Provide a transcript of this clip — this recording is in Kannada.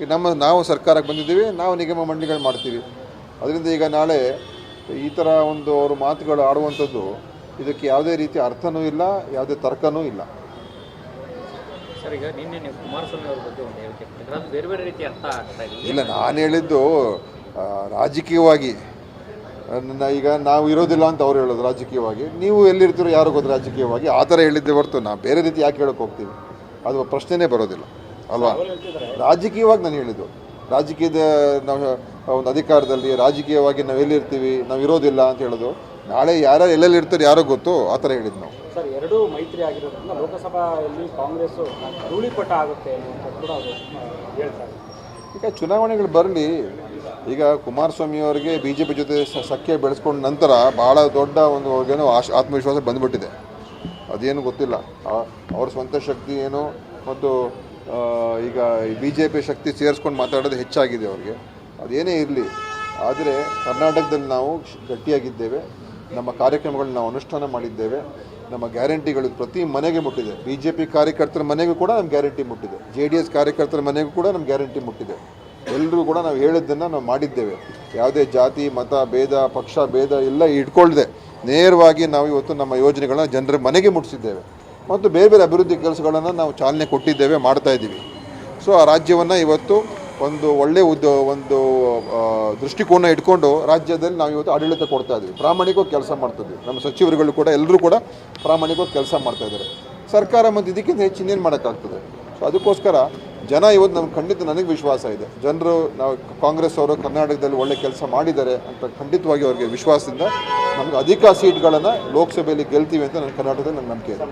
ಈಗ ನಮ್ಮ ನಾವು ಸರ್ಕಾರಕ್ಕೆ ಬಂದಿದ್ದೀವಿ ನಾವು ನಿಗಮ ಮಂಡಳಿಗಳು ಮಾಡ್ತೀವಿ. ಅದರಿಂದ ಈಗ ನಾಳೆ ಈ ಥರ ಒಂದು ಅವರು ಮಾತುಗಳು ಆಡುವಂಥದ್ದು ಇದಕ್ಕೆ ಯಾವುದೇ ರೀತಿ ಅರ್ಥನೂ ಇಲ್ಲ ಯಾವುದೇ ತರ್ಕನೂ ಇಲ್ಲ. ಸರ್ ಈಗ ನಿನ್ನೆ ನೀವು ಕುಮಾರಸ್ವಾಮಿ ಅವ್ರ ಬಗ್ಗೆ ಒಂದು ಹೇಳಿಕೆ ಕೊಟ್ಟಿದ್ರೆ. ಅದು ಬೇರೆ ಬೇರೆ ರೀತಿ ಅರ್ಥ ಆಗ್ತಾ ಇದೆ. ಇಲ್ಲ ನಾನು ಹೇಳಿದ್ದು ರಾಜಕೀಯವಾಗಿ. ನನ್ನ ಈಗ ನಾವು ಇರೋದಿಲ್ಲ ಅಂತ ಅವ್ರು ಹೇಳೋದು ರಾಜಕೀಯವಾಗಿ. ನೀವು ಎಲ್ಲಿರ್ತೀರೋ ಯಾರು ಗೊತ್ತು ರಾಜಕೀಯವಾಗಿ. ಆ ಥರ ಹೇಳಿದ್ದೆ ಹೊರತು ನಾವು ಬೇರೆ ರೀತಿ ಯಾಕೆ ಹೇಳೋಕೆ ಹೋಗ್ತೀವಿ? ಅದು ಪ್ರಶ್ನೆನೇ ಬರೋದಿಲ್ಲ. ಅಲ್ವಾ? ರಾಜಕೀಯವಾಗಿ ನಾನು ಹೇಳಿದ್ದು. ರಾಜಕೀಯದ ನಾವು ಒಂದು ಅಧಿಕಾರದಲ್ಲಿ ರಾಜಕೀಯವಾಗಿ ನಾವು ಎಲ್ಲಿರ್ತೀವಿ ನಾವು ಇರೋದಿಲ್ಲ ಅಂತ ಹೇಳೋದು. ನಾಳೆ ಯಾರು ಎಲ್ಲೆಲ್ಲಿ ಇರ್ತಾರೆ ಯಾರೋ ಗೊತ್ತು ಆ ಥರ ಹೇಳಿದ್ದು ನಾವು. ಸರ್ ಎರಡೂ ಮೈತ್ರಿ ಆಗಿರೋದ್ರಿಂದ ಲೋಕಸಭೆಯಲ್ಲಿ ಕಾಂಗ್ರೆಸ್ ಧೂಳಿಪಟ ಆಗುತ್ತೆ ಹೇಳ್ತಾರೆ. ಈಗ ಚುನಾವಣೆಗಳು ಬರಲಿ ಈಗ ಕುಮಾರಸ್ವಾಮಿ ಅವರಿಗೆ ಬಿ ಜೆ ಪಿ ಜೊತೆ ಸಖ್ಯ ಬೆಳೆಸ್ಕೊಂಡ ನಂತರ ಭಾಳ ದೊಡ್ಡ ಒಂದು ಅವ್ರಿಗೇನೋ ಆಶ್ ಆತ್ಮವಿಶ್ವಾಸ ಬಂದ್ಬಿಟ್ಟಿದೆ. ಅದೇನು ಗೊತ್ತಿಲ್ಲ. ಅವ್ರ ಸ್ವಂತ ಶಕ್ತಿ ಏನು ಮತ್ತು ಈಗ ಬಿ ಜೆ ಪಿ ಶಕ್ತಿ ಸೇರಿಸ್ಕೊಂಡು ಮಾತಾಡೋದು ಹೆಚ್ಚಾಗಿದೆ ಅವ್ರಿಗೆ. ಅದೇನೇ ಇರಲಿ, ಆದರೆ ಕರ್ನಾಟಕದಲ್ಲಿ ನಾವು ಗಟ್ಟಿಯಾಗಿದ್ದೇವೆ. ನಮ್ಮ ಕಾರ್ಯಕ್ರಮಗಳನ್ನ ನಾವು ಅನುಷ್ಠಾನ ಮಾಡಿದ್ದೇವೆ. ನಮ್ಮ ಗ್ಯಾರಂಟಿಗಳು ಪ್ರತಿ ಮನೆಗೆ ಮುಟ್ಟಿದೆ. ಬಿ ಜೆ ಪಿ ಕಾರ್ಯಕರ್ತರ ಮನೆಗೂ ಕೂಡ ನಮ್ಮ ಗ್ಯಾರಂಟಿ ಮುಟ್ಟಿದೆ. ಜೆ ಡಿ ಎಸ್ ಕಾರ್ಯಕರ್ತರ ಮನೆಗೂ ಕೂಡ ನಮ್ಮ ಗ್ಯಾರಂಟಿ ಮುಟ್ಟಿದೆ. ಎಲ್ಲರೂ ಕೂಡ ನಾವು ಹೇಳಿದ್ದನ್ನು ನಾವು ಮಾಡಿದ್ದೇವೆ. ಯಾವುದೇ ಜಾತಿ, ಮತ, ಭೇದ, ಪಕ್ಷ, ಭೇದ ಎಲ್ಲ ಇಟ್ಕೊಳ್ದೆ ನೇರವಾಗಿ ನಾವು ಇವತ್ತು ನಮ್ಮ ಯೋಜನೆಗಳನ್ನ ಜನರ ಮನೆಗೆ ಮುಟ್ಟಿಸಿದ್ದೇವೆ ಮತ್ತು ಬೇರೆ ಬೇರೆ ಅಭಿವೃದ್ಧಿ ಕೆಲಸಗಳನ್ನು ನಾವು ಚಾಲನೆ ಕೊಟ್ಟಿದ್ದೇವೆ, ಮಾಡ್ತಾ ಇದ್ದೀವಿ. ಸೊ ಆ ರಾಜ್ಯವನ್ನು ಇವತ್ತು ಒಂದು ಒಳ್ಳೆ ಉದ್ದ ಒಂದು ದೃಷ್ಟಿಕೋನ ಇಟ್ಕೊಂಡು ರಾಜ್ಯದಲ್ಲಿ ನಾವು ಇವತ್ತು ಆಡಳಿತ ಕೊಡ್ತಾ ಇದ್ದೀವಿ. ಪ್ರಾಮಾಣಿಕವಾಗಿ ಕೆಲಸ ಮಾಡ್ತಾ ಇದ್ದೀವಿ. ನಮ್ಮ ಸಚಿವರುಗಳು ಕೂಡ, ಎಲ್ಲರೂ ಕೂಡ ಪ್ರಾಮಾಣಿಕವಾಗಿ ಕೆಲಸ ಮಾಡ್ತಾ ಇದ್ದಾರೆ. ಸರ್ಕಾರ ಮತ್ತು ಇದಕ್ಕಿಂತ ಹೆಚ್ಚಿನೇನು ಮಾಡೋಕ್ಕಾಗ್ತದೆ? ಸೊ ಅದಕ್ಕೋಸ್ಕರ ಜನ ಇವತ್ತು ನಮ್ಗೆ ಖಂಡಿತ ನನಗೆ ವಿಶ್ವಾಸ ಇದೆ. ಜನರು ನಾವು ಕಾಂಗ್ರೆಸ್ ಅವರು ಕರ್ನಾಟಕದಲ್ಲಿ ಒಳ್ಳೆ ಕೆಲಸ ಮಾಡಿದ್ದಾರೆ ಅಂತ ಖಂಡಿತವಾಗಿ ಅವರಿಗೆ ವಿಶ್ವಾಸದಿಂದ ನಮಗೆ ಅಧಿಕ ಸೀಟ್ಗಳನ್ನು ಲೋಕಸಭೆಯಲ್ಲಿ ಗೆಲ್ತೀವಿ ಅಂತ ನನ್ನ ಕರ್ನಾಟಕದಲ್ಲಿ ನನ್ನ ನಂಬಿಕೆ ಇದೆ.